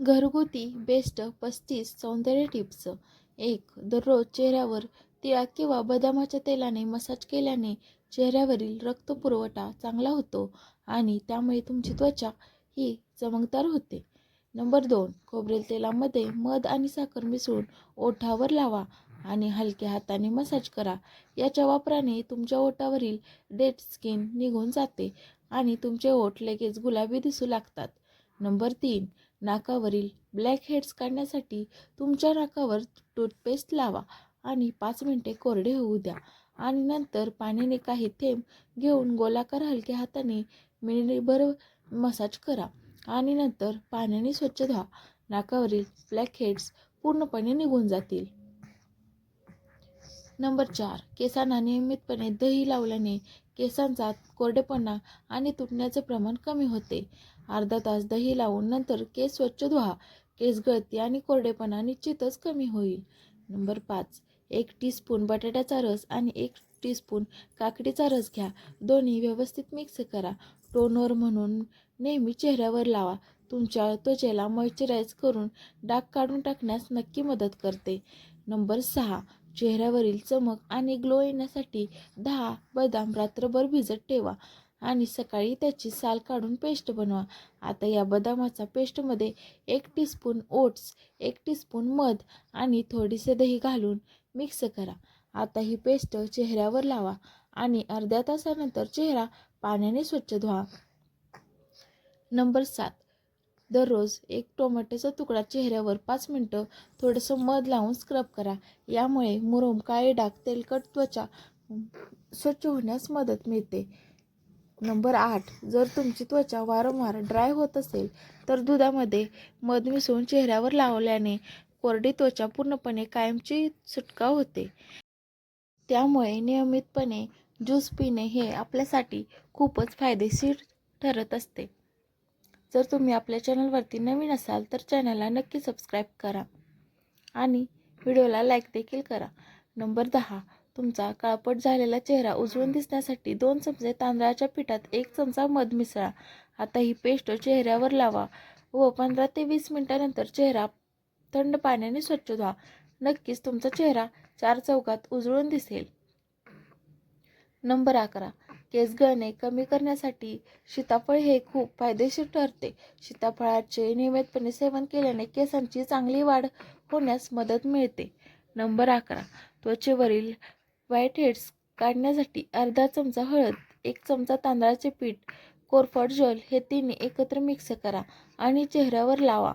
घरगुती बेस्ट पस्तीस सौंदर्य टिप्स. एक दररोज चेहऱ्यावर तिळा किंवा बदामाच्या तेलाने मसाज केल्याने चेहऱ्यावरील रक्तपुरवठा चांगला होतो आणि त्यामुळे तुमची त्वचा ही चमकदार होते. नंबर दोन खोबरेल तेलामध्ये मध आणि साखर मिसळून ओठावर लावा आणि हलक्या हाताने मसाज करा. याच्या वापराने तुमच्या ओठावरील डेड स्किन निघून जाते आणि तुमचे ओठ लगेच गुलाबी दिसू लागतात. नंबर तीन नाकावरील ब्लॅक हेड्स काढण्यासाठी तुमच्या नाकावर टूथपेस्ट लावा आणि पाच मिनटे कोरडे होऊ द्या. आणि नंतर पाण्याने काही थेंब घेऊन गोलाकार हलक्या हाताने मिनिटभर मसाज करा. आणि नंतर पाण्याने स्वच्छ धुवा. नाकावरील ब्लॅकहेड्स पूर्णपणे निघून जातील. नंबर चार केसांना नियमितपणे दही लावल्याने केसांचा कोरडेपणा आणि तुटण्याचे प्रमाण कमी होते. अर्धा तास दही लावून नंतर केस स्वच्छ धुवा. केस गळती आणि कोरडेपणा निश्चितच कमी होईल. नंबर पाच एक टीस्पून बटाट्याचा रस आणि एक टीस्पून काकडीचा रस घ्या. दोन्ही व्यवस्थित मिक्स करा. टोनर म्हणून नेहमी चेहऱ्यावर लावा. तुमच्या त्वचेला मॉइश्चराईज करून डाग काढून टाकण्यास नक्की मदत करते. नंबर सहा चेहऱ्यावरील चमक आणि ग्लो येण्यासाठी दहा बदाम रात्रभर भिजत ठेवा आणि सकाळी त्याची साल काढून पेस्ट बनवा. आता या बदामाचा पेस्टमध्ये एक टीस्पून ओट्स एक टीस्पून मध आणि थोडीसे दही घालून मिक्स करा. आता ही पेस्ट चेहऱ्यावर लावा आणि अर्ध्या तासानंतर चेहरा पाण्याने स्वच्छ धुवा. नंबर सात. दररोज एक टोमॅटोचा तुकडा चेहऱ्यावर पाच मिनटं थोडंसं मध लावून स्क्रब करा. यामुळे मुरुम काळे डाग तेलकट त्वचा स्वच्छ होण्यास मदत मिळते. नंबर आठ जर तुमची त्वचा वारंवार ड्राय होत असेल तर दुधामध्ये मध मिसळून चेहऱ्यावर लावल्याने कोरडी त्वचा पूर्णपणे कायमची सुटका होते. त्यामुळे नियमितपणे ज्यूस पिणे हे आपल्यासाठी खूपच फायदेशीर ठरत असते. जर तुम्ही आपल्या चॅनलवरती नवीन असाल तर चॅनलला नक्की सबस्क्राईब करा आणि व्हिडिओला लाईक देखील करा. नंबर दहा तुमचा काळपट झालेला चेहरा उजळून दिसण्यासाठी दोन चमचे तांदळाच्या पिठात एक चमचा मध मिसळा. आता ही पेस्ट चेहऱ्यावर लावा व पंधरा ते वीस मिनटानंतर चेहरा थंड पाण्याने स्वच्छ धुवा. नक्कीच तुमचा चेहरा चार चौकात उजळून दिसेल. नंबर अकरा केस गळणे कमी करण्यासाठी सीताफळ हे खूप फायदेशीर ठरते. सीताफळाचे नियमितपणे सेवन केल्याने केसांची चांगली वाढ होण्यास मदत मिळते. नंबर अकरा. त्वचेवरील व्हाईट हेड्स काढण्यासाठी अर्धा चमचा हळद एक चमचा तांदळाचे पीठ कोरफड जल हे तिन्ही एकत्र मिक्स करा आणि चेहऱ्यावर लावा.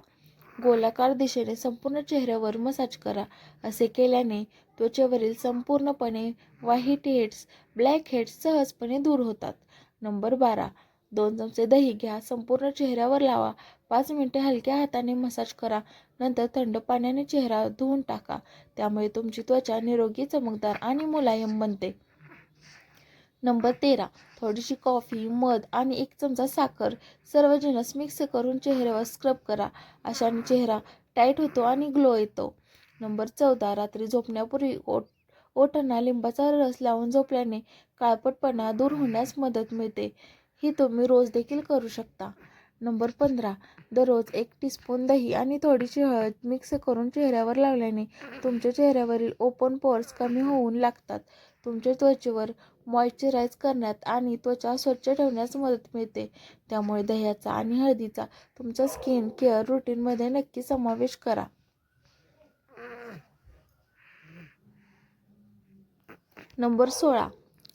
गोलाकार दिशेने संपूर्ण चेहऱ्यावर मसाज करा. असे केल्याने त्वचेवरील संपूर्णपणे व्हाईट हेड्स ब्लॅक हेड्स सहजपणे दूर होतात. नंबर बारा. दोन चमचे दही घ्या. संपूर्ण चेहऱ्यावर लावा. पाच मिनिटे हलक्या हाताने मसाज करा. नंतर थंड पाण्याने चेहरा धुवून टाका. त्यामुळे तुमची त्वचा निरोगी चमकदार आणि मुलायम बनते. नंबर तेरा. थोडीशी कॉफी मध आणि एक चमचा साखर. सर्व जिनस मिक्स करून चेहऱ्यावर स्क्रब करा. अशाने चेहरा टाईट होतो आणि ग्लो येतो. नंबर चौदा. रात्री झोपण्यापूर्वी ओट ओठांना लिंबाचा रस लावून झोपल्याने काळपटपणा दूर होण्यास मदत मिळते. ही तुम्ही रोज देखील करू शकता. नंबर पंधरा. दररोज एक टीस्पून दही आणि थोडीशी हळद मिक्स करून चेहऱ्यावर लावल्याने तुमच्या चेहऱ्यावरील ओपन पोर्स कमी होऊन लागतात. तुमच्या त्वचेवर मॉइश्चराईज करण्यात आणि त्वचा स्वच्छ ठेवण्यास मदत मिळते. त्यामुळे दह्याचा आणि हळदीचा तुमच्या स्किन केअर रुटीनमध्ये नक्की समावेश करा. नंबर सोळा.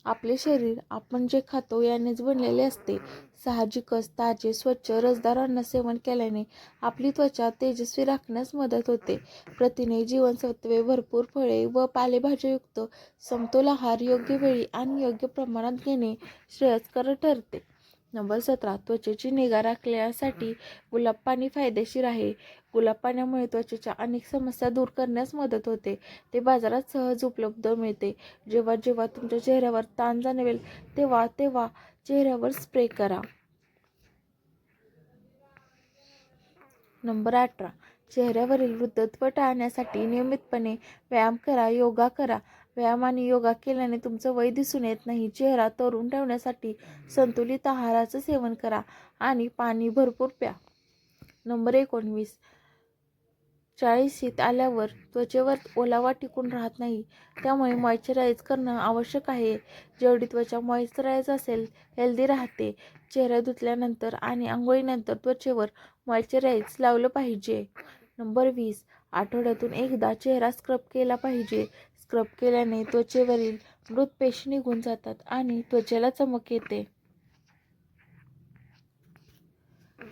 आपले शरीर आपण जे खातो यानेच बनलेले असते. साहजिकच ताजे स्वच्छ रसदार अन्न सेवन केल्याने आपली त्वचा तेजस्वी राखण्यास मदत होते. प्रथिने जीवनसत्वे भरपूर फळे व पालेभाज्यायुक्त समतोल आहार योग्य वेळी आणि योग्य प्रमाणात घेणे श्रेयस्कर ठरते. नंबर सतरा त्वचेची निगा राखण्यासाठी गुलाब पाणी फायदेशीर आहे. गुलाब पाण्यामुळे त्वचेच्या अनेक समस्या दूर करण्यास मदत होते. ते बाजारात सहज उपलब्ध मिळते. जेव्हा जेव्हा तुमच्या चेहऱ्यावर ताण जाणवेल तेव्हा तेव्हा चेहऱ्यावर स्प्रे करा. नंबर अठरा. चेहऱ्यावरील वृद्धत्व टाळण्यासाठी नियमितपणे व्यायाम करा योगा करा व्यायाम आणि योगा केल्याने तुमचं वय दिसून येत नाही. चेहरा तरुण ठेवण्यासाठी संतुलित आहाराचं सेवन करा आणि पाणी भरपूर प्या. नंबर एकोणवीस. चाळीशीत आल्यावर त्वचेवर ओलावा टिकून राहत नाही. त्यामुळे मॉइश्चराईज करणं आवश्यक आहे. जेवढी त्वचा मॉइश्चराईज असेल हेल्दी राहते. चेहरा धुतल्यानंतर आणि आंघोळीनंतर त्वचेवर मॉइश्चराईज लावलं पाहिजे. नंबर वीस. आठवड्यातून एकदा चेहरा स्क्रब केला पाहिजे. स्क्रब केल्याने त्वचेवरील मृत पेशी निघून जातात आणि त्वचेला चमक येते.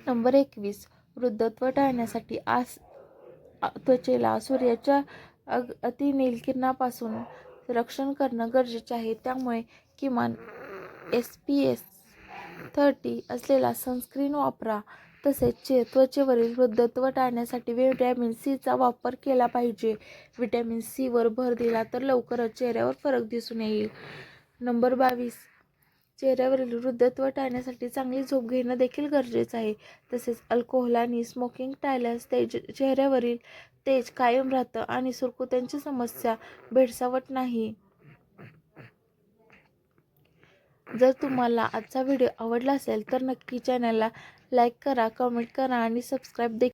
नंबर एकवीस. वृद्धत्व टाळण्यासाठी आस त्वचेला सूर्याच्या अग अति किरणापासून रक्षण करणं गरजेचे आहे. त्यामुळे किमान एस पी एस थर्टी असलेला सनस्क्रीन वापरा. तसेच चे त्वचेवरील वृद्धत्व टाळण्यासाठी व्हिटॅमिन सीचा वापर केला पाहिजे. व्हिटॅमिन सीवर भर दिला तर लवकरच चेहऱ्यावर फरक दिसून येईल. नंबर बावीस. चेहऱ्यावरील वृद्धत्व टाळण्यासाठी चांगली झोप घेणं देखील गरजेचं आहे. तसेच अल्कोहोल आणि स्मोकिंग टाळल्यास तेज चेहऱ्यावरील तेज कायम राहतं आणि सुरकुत्यांची समस्या भेडसावत नाही. जर तुम्हाला आजचा व्हिडिओ आवडला असेल तर नक्की चॅनलला लाईक करा कमेंट करा आणि सबस्क्राईब देखील